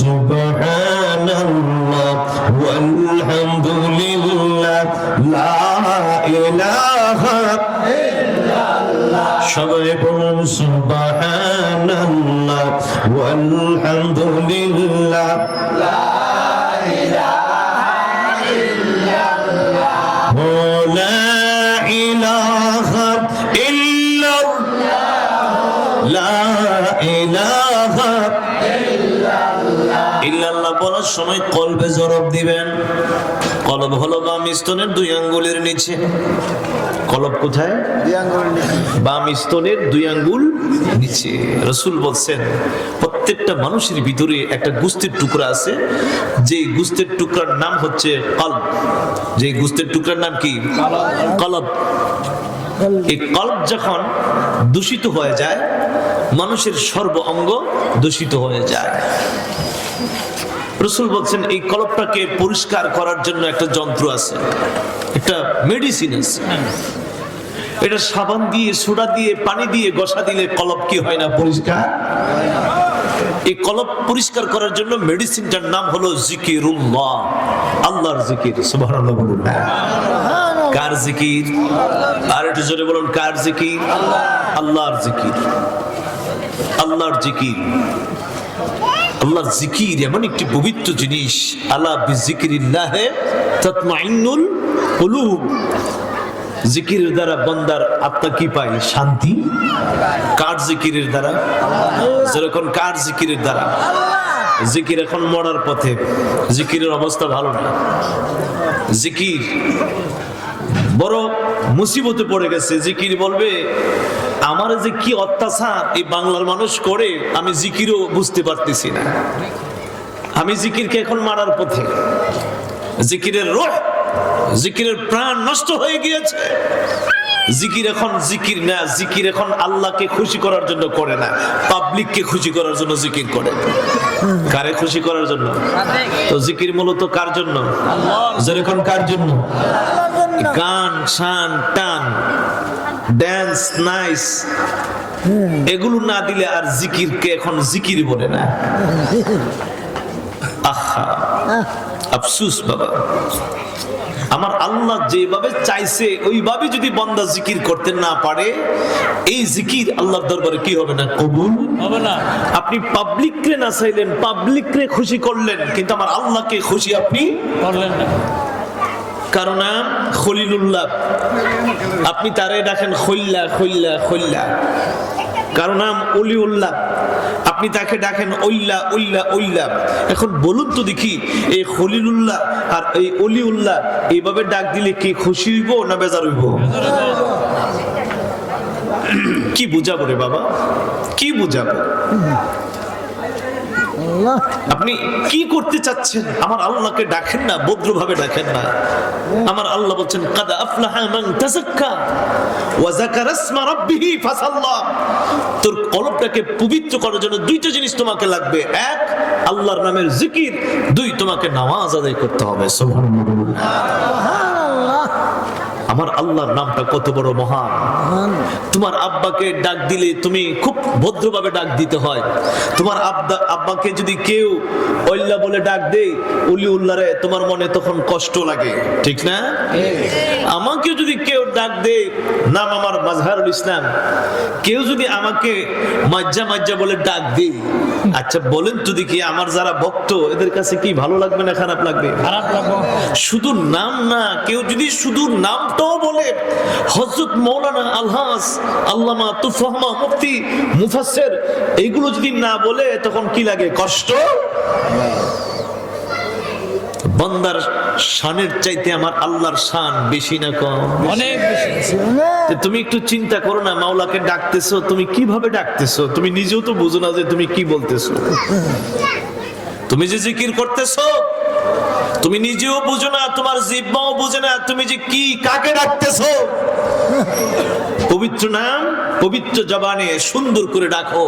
সুবহানাল্লাহ ওয়ালহামদুলিল্লাহ লা ইলাহা সবাই বলুন সুবহানাল্লাহ ওয়ালহামদুলিল্লাহ لا إله إلا বলার সময় কলবে জরব দিবেন। কলব হলো বাম স্তনের দুই আঙ্গুলের নিচে। কলব কোথায়? দুই বাম স্তনের দুই আঙ্গুল নিচে। রসুল বলছেন প্রত্যেকটা মানুষের ভিতরে একটা গুস্তের টুকরা আছে। যে গুস্তের টুকরার নাম হচ্ছে কলব। যে গুস্তের টুকরার নাম কি? কলব। এই কলব যখন দূষিত হয়ে যায় মানুষের সর্ব অঙ্গ দূষিত হয়ে যায়। রসুল বলছেন, এই কলবটাকে পরিষ্কার করার জন্য একটা যন্ত্র আছে, একটা মেডিসিন আছে। এটা সাবান দিয়ে, সোডা দিয়ে, পানি দিয়ে গসা দিলে কলপ কি হয় না? পরিষ্কার? এই কলপ পরিষ্কার করার জন্য মেডিসিনটার নাম হলো জিকিরুল্লাহ, আল্লাহর জিকির, সুবহানাল্লাহ বলুন। কার জিকির? আর একটু জোরে বলুন, কার জিকির? আল্লাহর জিকির। আল্লাহর জিকির। আল্লাহর জিকির এমন একটি পবিত্র জিনিস আল্লাহ বিজিকিরিল্লাহে তাতমাইন্নুল কুলুব। জিকিরের দ্বারা বন্দার আত্মা কি পায়? শান্তি। কার জিকিরের দ্বারা? যেরকম কার জিকিরের দ্বারা। জিকির এখন মরার পথে। জিকিরের অবস্থা ভালো না। জিকির বড় মুসিবতে পড়ে গেছে। জিকির বলবে, আমার যে কি অত্যাচার এই বাংলার মানুষ করে, আমি জিকিরও বুঝতে পারতেছি না। আমি জিকিরকে এখন মারার পথে। জিকিরের রোহ, জিকিরের প্রাণ নষ্ট হয়ে গিয়েছে। জিকির এখন জিকির না, জিকির এখন আল্লাহকে খুশি করার জন্য করে না পাবলিককে খুশি করার জন্য জিকির করে। কারে খুশি করার জন্য? তো জিকির মূলত কার জন্য? যেরকম কার জন্য? গান, শান, টান ড্যান্স নাইস এগুলো না দিলে আর জিকিরকে এখন জিকির বলে না। আহা, আফসুস বাবা। আমার আল্লাহ যেভাবে চাইছে ওইভাবে যদি বন্দা জিকির করতে না পারে এই জিকির আল্লাহর দরবারে কি হবে না? কবুল? হবে না। আপনি পাবলিক রে না চাইলেন পাবলিক রে খুশি করলেন কিন্তু আমার আল্লাহকে খুশি আপনি করলেন না। কারণ খলিলুল্লাহ। আপনি তারে ডাকেন খৈল্লা খৈল্লা খৈল্লা কারণ নাম অলিউল্লাহ। আপনি তাকে ডাকেন ওইল্লা ওইল্লা ওইল্লা এখন বলুন তো দেখি এই খলিলুল্লাহ আর এই অলিউল্লাহ এইভাবে ডাক দিলে কি খুশি হইব না বেজার হইব? কি বুঝাবো রে বাবা? কি বুঝাবো? আপনি কি করতে চাচ্ছেন? আমার আল্লাহকে ডাকেন না ভদ্রভাবে ডাকেন না। আমার আল্লাহ বলছেন কাদা আফলাহা মান তাযাক্কা। তোর কলবটাকে পবিত্র করার জন্য দুইটা জিনিস তোমাকে লাগবে। এক, আল্লাহর নামের জিকির। দুই, তোমাকে নামাজ আদায় করতে হবে। সুবহানাল্লাহ। আমার আল্লাহর নামটা কত বড় মহান। তোমার আব্বাকে ডাক দিলে তুমি খুব ভদ্রভাবে ডাক দিতে হয়। তোমার আব্বা আব্বাকে যদি কেউ ওল্লা বলে ডাক দেই উলি উল্লারে তোমার মনে তখন কষ্ট লাগে। ঠিক না? আমাকে যদি কেউ ডাক দেয় নাম আমার মাজহারুল ইসলাম কেউ যদি আমাকে মাজ্জা মাজ্জা বলে ডাক দেই আচ্ছা বলেন তো দেখি আমার যারা ভক্ত এদের কাছে কি ভালো লাগবে না খারাপ লাগবে? খারাপ লাগবো। শুধু নাম না কেউ যদি শুধু নামটাও বলে হজরত মৌলানা আলহাস আল্লামা তুফাহমা মুফতি মুফাসসির এইগুলো যদি না বলে তখন কি লাগে? কষ্ট? বন্দার শানের চাইতে আমার আল্লাহর শান বেশি না কম? অনেক বেশি। তুমি একটু চিন্তা করো না মাওলাকে ডাকতেছো তুমি কীভাবে ডাকতেছো? তুমি নিজেও তো বুঝো না যে তুমি কি বলতেছো। তুমি যে জিকির করতেছো তুমি নিজেও বুঝো না, তোমার জিব্বাও বুঝে না, তুমি যে কি, কাকে ডাকতেছো? পবিত্র নাম, পবিত্র জবানে সুন্দর করে ডাকো।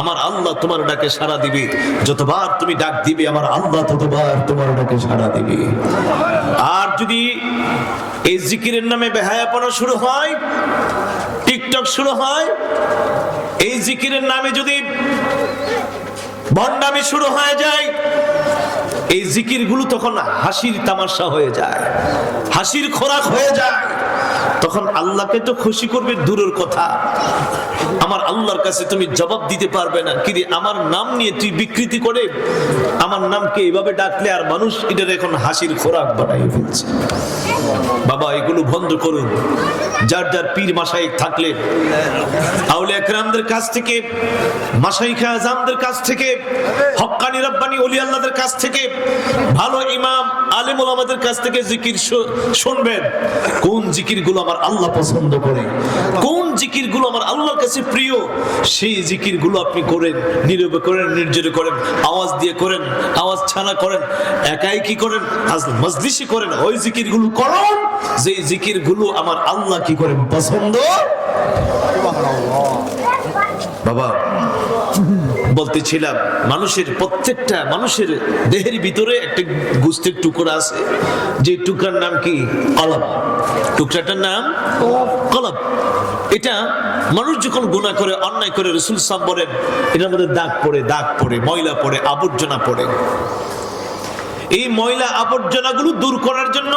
আমার আল্লাহ তোমার ডাকে সাড়া দিবে। যতবার তুমি ডাক দিবে, আমার আল্লাহ ততবার তোমার ডাকে সাড়া দিবে। আর যদি এই জিকিরের নামে বেহায়াপনা শুরু হয়, টিকটক শুরু হয়, এই জিকিরের নামে যদি ভণ্ডামি শুরু হয়ে যায় এই জিকিরগুলো তখন হাসির তামাশা হয়ে যায়, হাসির খোরাক হয়ে যায়। তখন আল্লাহকে তো খুশি করবে দূরের কথা। আমার আল্লাহর কাছে তুমি জবাব দিতে পারবে না। কিরে, আমার নাম নিয়ে তুই বিকৃতি করে আমার নামকে এভাবে ডাকলে আর মানুষ এটার এখন হাসির খোরাক বানাই ফেলছে। বাবা, এগুলো বন্ধ করুন। যার যার পীর মাসাই থাকলে আউলে একরামদের কাছ থেকে আজামদের কাছ থেকে রব্বানি অলি আল্লাহদের কাছ থেকে, ভালো ইমাম, আলেম ওলামাদের কাছ থেকে জিকির শুনবেন। কোন জিকিরগুলো আমার আল্লাহ পছন্দ করে? কোন জিকিরগুলো আমার আল্লাহর কাছে প্রিয়? সেই জিকিরগুলো আপনি করেন নীরবে করেন, নির্জনে করেন, আওয়াজ দিয়ে করেন আওয়াজ ছাড়া করেন একাই কি করেন? আজ মজলিসে করেন ওই জিকিরগুলো করেন যে জিকিরগুলো আমার আল্লাহ কি করেন পছন্দ? বাবা বলতেছিলাম মানুষের প্রত্যেকটা মানুষের দেহের ভিতরে একটা গুস্তের টুকরা আছে। যে টুকরার নাম কি? কলব। টুকরাটার নাম কলব। এটা মানুষ যখন গুণা করে অন্যায় করে রসুল সাম বলেন এটার মধ্যে দাগ পড়ে দাগ পড়ে ময়লা পড়ে আবর্জনা পড়ে। এই ময়লা আবর্জনাগুলো দূর করার জন্য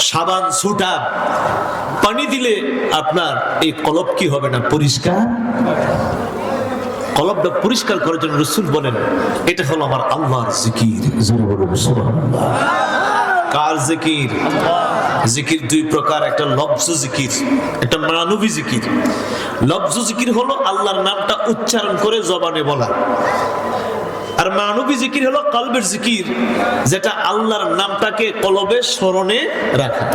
সাবান সুটা পানি দিলে আপনার এই কলব কি হবে না? পরিষ্কার? কলবটা পরিষ্কার করার জন্য রসুল বলেন, এটা হলো আমার আল্লাহর জিকির। কার জিকির? জিকির দুই প্রকার, একটা লফজ জিকির, একটা মানবী জিকির। লফজ জিকির হলো আল্লাহর নামটা উচ্চারণ করে জবানে বলা। আর মানবী জিকির হলো কলবের জিকির, যেটা আল্লাহর নামটাকে কলবে স্মরণে রাখা।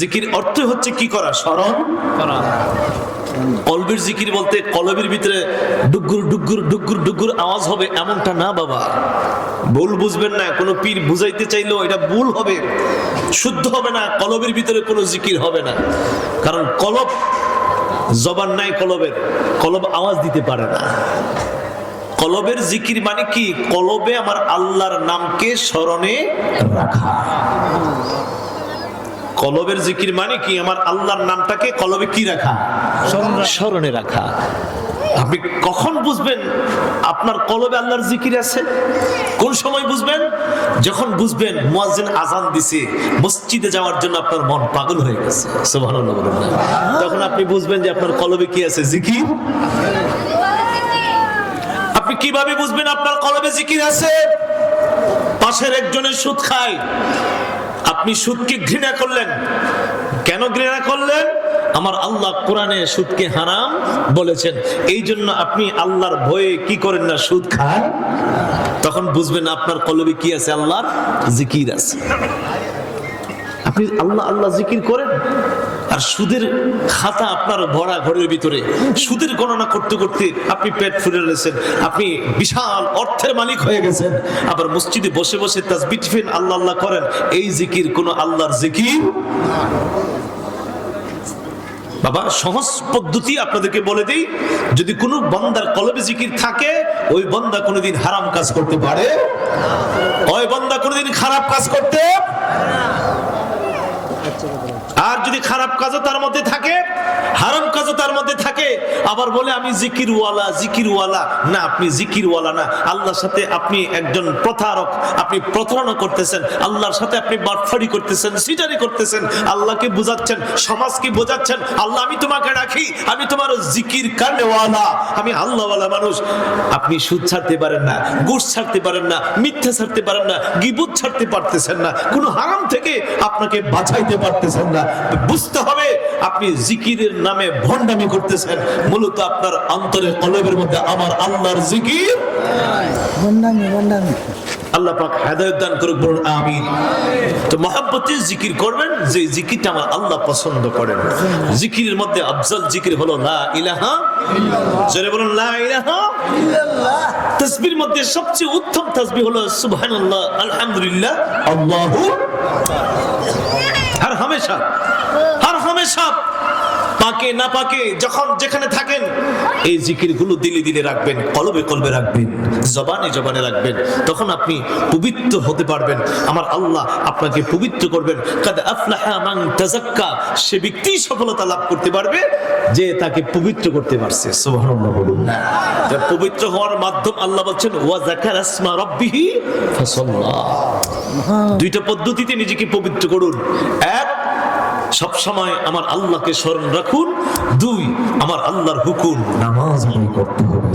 জিকির অর্থ হচ্ছে কি করা? স্মরণ করা। কলবের জিকির বলতে কলবের ভিতরে ডুগুর ডুগুর ডুগুর ডুগুর আওয়াজ হবে এমনটা না বাবা। ভুল বুঝবেন না, কোনো পীর বুঝাইতে চাইলেও এটা ভুল হবে। শুদ্ধ হবে না, কলবের ভিতরে কোনো জিকির হবে না। কারণ কলব জবান নাই কলবের, কলব আওয়াজ দিতে পারে না। কলবের জিকির মানে কি? কলবে আমার আল্লাহর নামকে স্মরণে রাখা। কলবের জিকির মানে কি? আমার আল্লাহর নামটাকে কলবে কি রাখা? স্মরণে রাখা। আপনি কখন বুঝবেন আপনার কলবে আল্লাহর জিকির আছে? কোন সময় বুঝবেন? যখন বুঝবেন মুয়াজ্জিন আজান দিছে মসজিদে যাওয়ার জন্য আপনার মন পাগল হয়ে গেছে। সুবহানাল্লাহ বলুন তখন আপনি বুঝবেন যে আপনার কলবে কি আছে? জিকির? আপনি কীভাবে বুঝবেন আপনার কলবে জিকির আছে? পাশের একজনের সুদ খায় আপনি সুদকে ঘৃণা করলেন। কেন ঘৃণা করলেন? আমার আল্লাহ কোরআনে সুদকে হারাম বলেছেন। এই জন্য আপনি আল্লাহর ভয়ে কি করেন না, সুদ খান? তখন বুঝবেন আপনার কলবে কি আছে, আল্লাহর জিকির আছে। আপনি আল্লাহ আল্লাহ জিকির করেন? আর সুদের খাতা আপনার ভরা ঘরের ভিতরে। সুদের গণনা করতে করতে আপনি পেট ফুলে রয়েছেন, আপনি বিশাল অর্থের মালিক হয়ে গেছেন। আবার মসজিদে বসে বসে তাসবিহ টিফিন আল্লাহ আল্লাহ করেন, এই জিকির কোন আল্লাহর জিকির? বাবা, সহজ পদ্ধতি আপনাদেরকে বলে দিই, যদি কোনো বন্দার কলবে জিকির থাকে, ওই বন্দা কোনোদিন হারাম কাজ করতে পারে? ওই বন্দা কোনোদিন খারাপ কাজ করতে আর যদি খারাপ কাজও তার মধ্যে থাকে হারাম কাজও তার মধ্যে থাকে আবার বলে, আমি জিকিরওয়ালা জিকিরওয়ালা। না, আপনি জিকিরওয়ালা না। আল্লাহর সাথে আপনি একজন প্রতারক, আপনি প্রতারণা করতেছেন। আল্লাহর সাথে আপনি বাটফারি করতেছেন, সিটারি করতেছেন। আল্লাহকে বোঝাচ্ছেন, সমাজকে বোঝাচ্ছেন। আল্লাহ, আমি তোমাকে রাখি, আমি তোমার জিকির কানেওয়ালা আমি আল্লাহওয়ালা মানুষ। আপনি সুদ ছাড়তে পারেন না গুড় ছাড়তে পারেন না, মিথ্যা ছাড়তে পারেন না, গিবুত ছাড়তে পারতেছেন না। কোনো হারাম থেকে আপনাকে বাঁচাইতে পারতেছেন না। বুঝতে হবে, আপনি জিকিরের নামে ভণ্ডামি করতেছেন। মূলত আপনার অন্তরে কলবের মধ্যে আমার আল্লাহর জিকির। আল্লাহ বলুন আমি তো জিকির করবেন যে জিকিরটা আমার আল্লাহ পছন্দ করেন। মধ্যে আফজল জিকির ইলাহা মধ্যে সবচেয়ে উত্তম তাসবি হলো আলহামদুলিল্লাহ আর হামেশা আর হামেশা। পাকে না পাকে, যখন যেখানে থাকেন, এই জিকিরগুলো দিলে দিলে রাখবেন, কলবে কলবে রাখবেন, জবানে জবানে রাখবেন। তখন আপনি পবিত্র হতে পারবেন। আমার আল্লাহ আপনাকে পবিত্র করবেন। আফলাহা সে ব্যক্তি সফলতা লাভ করতে পারবে, যে তাকে পবিত্র করতে পারছে। পবিত্র হওয়ার মাধ্যম আল্লাহ বলছেন দুইটা পদ্ধতিতে নিজেকে পবিত্র করুন। এক সব সময় আমার আল্লাহকে স্মরণ রাখুন। দুই, আমার আল্লাহর হুকুম। নামাজ আদায় করতে হবে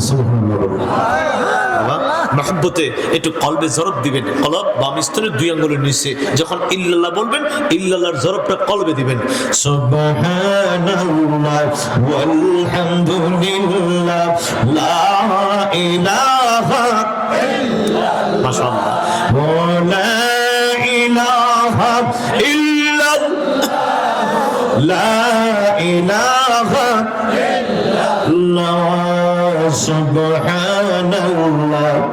একটু কলবে জরব দিবেন, কলব বাম স্তরের দুই আঙ্গুলের নিচে। যখন ইল্লাল্লাহ বলবেন, ইল্লাল্লাহর জরবটা কলবে দিবেন। لا إله إلا الله سبحان الله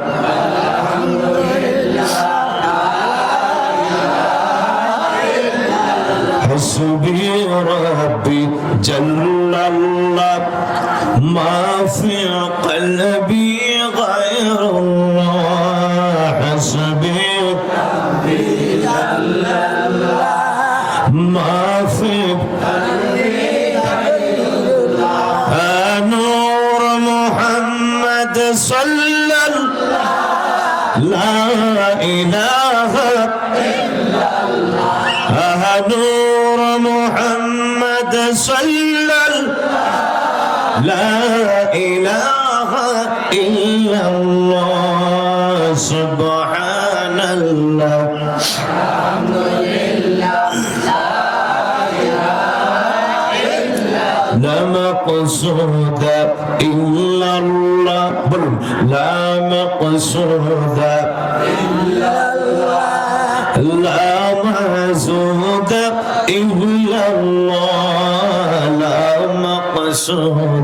حسبي ربي جل الله ما في قلبي إله إلا الله. نور محمد صلى الله لا إله مقصود إلا الله بل لا مقصود إلا الله لا مقصود إلا الله لا مقصود